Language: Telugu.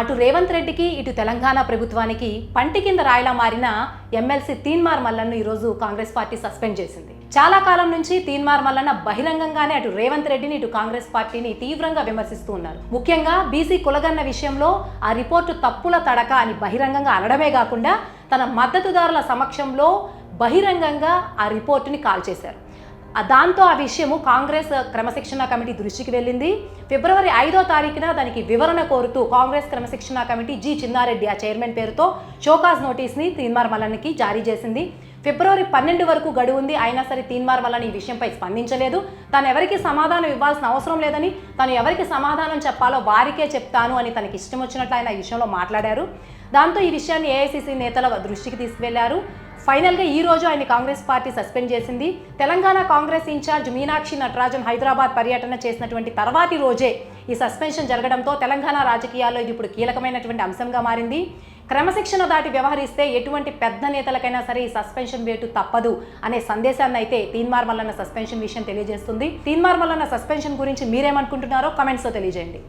అటు రేవంత్ రెడ్డికి ఇటు తెలంగాణ ప్రభుత్వానికి పంటి కింద రాయిలా మారిన ఎమ్మెల్సీ తీన్మార్ మల్లన్ను ఈరోజు కాంగ్రెస్ పార్టీ సస్పెండ్ చేసింది. చాలా కాలం నుంచి తీన్మార్ మల్లన్న బహిరంగంగానే అటు రేవంత్ రెడ్డిని ఇటు కాంగ్రెస్ పార్టీని తీవ్రంగా విమర్శిస్తూ ఉన్నారు. ముఖ్యంగా బీసీ కులగన్న విషయంలో ఆ రిపోర్టు తప్పుల తడక అని బహిరంగంగా అనడమే కాకుండా తన మద్దతుదారుల సమక్షంలో బహిరంగంగా ఆ రిపోర్టుని కాల్ చేశారు దాంతో ఆ విషయము కాంగ్రెస్ క్రమశిక్షణ కమిటీ దృష్టికి వెళ్ళింది. ఫిబ్రవరి ఐదో తారీఖున దానికి వివరణ కోరుతూ కాంగ్రెస్ క్రమశిక్షణ కమిటీ జి చిన్నారెడ్డి ఆ చైర్మన్ పేరుతో షోకాజ్ నోటీస్ని తీన్మార్ మల్లన్కి జారీ చేసింది. ఫిబ్రవరి పన్నెండు వరకు గడువు ఉంది. అయినా సరే తీన్మార్ మల్లన్ ఈ విషయంపై స్పందించలేదు. తాను ఎవరికి సమాధానం ఇవ్వాల్సిన అవసరం లేదని తాను ఎవరికి సమాధానం చెప్పాలో వారికే చెప్తాను అని తనకి ఇష్టం వచ్చినట్లు ఆయన ఈ విషయంలో మాట్లాడారు. దాంతో ఈ విషయాన్ని ఏఐసిసి నేతల దృష్టికి తీసుకువెళ్ళారు. ఫైనల్గా ఈ రోజు ఆయన కాంగ్రెస్ పార్టీ సస్పెండ్ చేసింది. తెలంగాణ కాంగ్రెస్ ఇన్ఛార్జ్ మీనాక్షి నటరాజన్ హైదరాబాద్ పర్యటన చేసినటువంటి తర్వాతి రోజే ఈ సస్పెన్షన్ జరగడంతో తెలంగాణ రాజకీయాల్లో ఇది ఇప్పుడు కీలకమైనటువంటి అంశంగా మారింది. క్రమశిక్షణ దాటి వ్యవహరిస్తే ఎటువంటి పెద్ద నేతలకైనా సరే ఈ సస్పెన్షన్ వేటు తప్పదు అనే సందేశాన్ని అయితే తీన్మార్ మల్లన్న సస్పెన్షన్ విషయం తెలియజేస్తుంది. తీన్మార్ మల్లన్న సస్పెన్షన్ గురించి మీరేమనుకుంటున్నారో కమెంట్స్లో తెలియజేయండి.